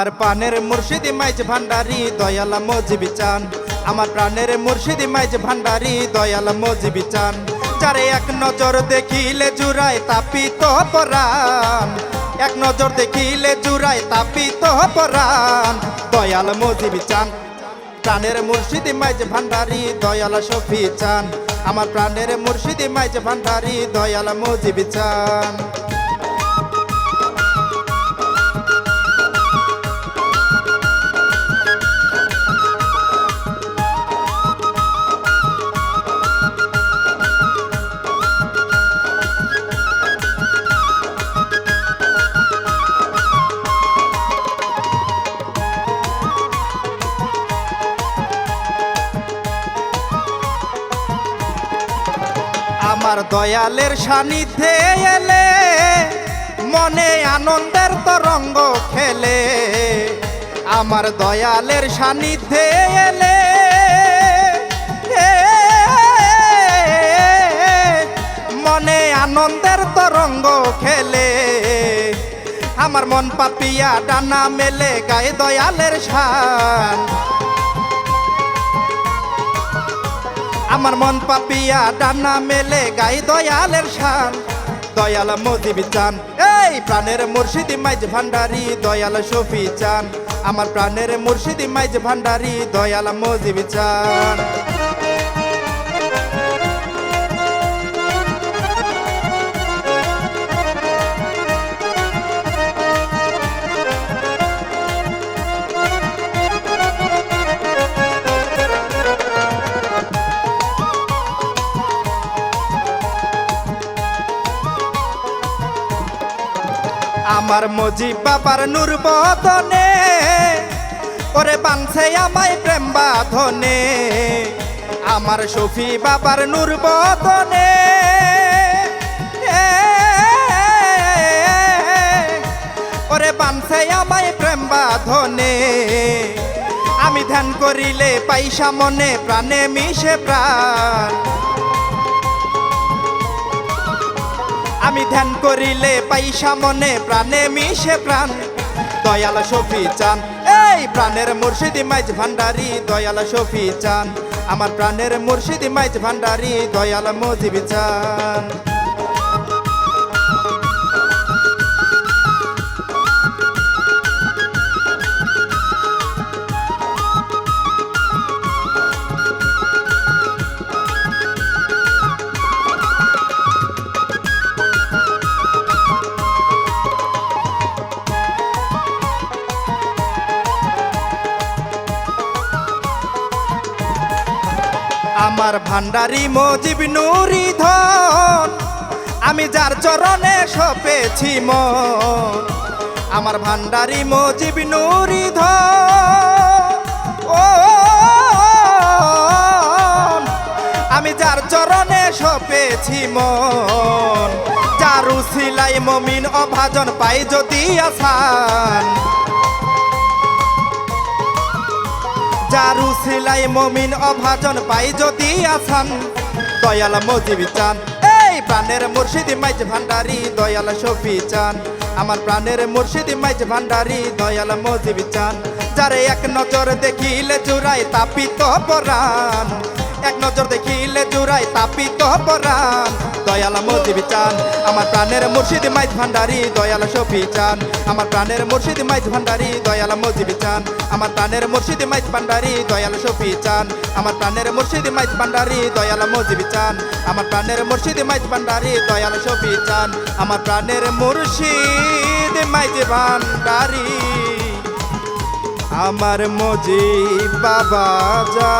আমার পানের মুর্শিদি মাইজ ভান্ডারি, দয়াল মজিবি চান। আমার প্রাণের মুর্শিদি মাইজ ভান্ডারি, দয়াল মজিবি চান। যারে এক নজর দেখিলে জুড়ায় তাপিত পরাণ। এক নজর দেখিলে জুড়ায় তাপিত পরাণ। দয়াল মজিবি চান। প্রাণের মুর্শিদি মাইজ ভান্ডারি, দয়াল শফি চান। আমার প্রাণের মুর্শিদি মাইজ ভান্ডারি, দয়াল মজিবি চান। আমার দয়ালের সান্নিধ্যে এলে, মনে আনন্দের তরঙ্গ খেলে। আমার দয়ালের সান্নিধ্যে এলে মনে আনন্দের তরঙ্গ খেলে। আমার মন পাপিয়া ডানা মেলে, গায়ে দয়ালের শান। আমার মন পাপিয়া, ডানা মেলে গাই দয়ালের শান। দয়াল মজিবি চান, এই প্রাণের মুর্শিদি মাইজ ভান্ডারি, দয়াল শফি চান। আমার প্রাণের মুর্শিদি মাইজ ভান্ডারি, দয়াল মজিবি চান। আমার মজিব বাবার নূর বদনে, ওরে বানছে আমায় প্রেম বাঁধনে। আমার সফি বাবার নূর বদনে, ওরে বানছে আমায় প্রেম বাঁধনে। আমি ধ্যান করিলে পাইসা মনে প্রাণে মিশে প্রাণ। আমি ধ্যান করিলে পাইসা মনে, প্রাণে মিশে প্রাণ। দয়াল সফি চান। এই প্রাণের মুর্শিদি মাইজ ভান্ডারি, দয়াল সফি চান। আমার প্রাণের মুর্শিদি মাইজ ভান্ডারি, দয়াল মজিবি চান। আমার ভান্ডারি মজিব নুরি ধন। আমি যার চরণে সপেছি মন। আমার ভান্ডারি মজিব নুরি ধন। ও, আমি যার চরণে সপেছি মন। চারু সিলাই মমিন অভাজন পাই যদি আসান। জারু সিলাই মমিন অভাজন পাই যদি আসান। দয়াল মজিবি চান। এই প্রাণের মুর্শিদি মাইজ ভান্ডারি, দয়াল শফি চান। আমার প্রাণের মুর্শিদি মাইজ ভান্ডারি, দয়াল মজিবি চান। যারে এক নজর দেখিলে চুরাই তাপিত পরাণ। এক নজর দেখিলে জুড়াই তাপিত পরাণ। দয়াল মজিবি চান, আমার প্রাণের মুর্শিদি মাইজ ভান্ডারি, দয়াল শফি চান। আমার প্রাণের মুর্শিদি মাইজ ভান্ডারি, দয়াল মজিবি চান। আমার প্রাণের মুর্শিদি মাইজ ভান্ডারি, দয়াল শফি চান। আমার প্রাণের মুর্শিদি মাইজ ভান্ডারি, দয়াল মজিবি চান। আমার প্রাণের মুর্শিদি মাইজ ভান্ডারি, দয়াল শফি চান। আমার প্রাণের মুর্শিদ মাইজ ভান্ডারি। আমার মজি বাবা যা।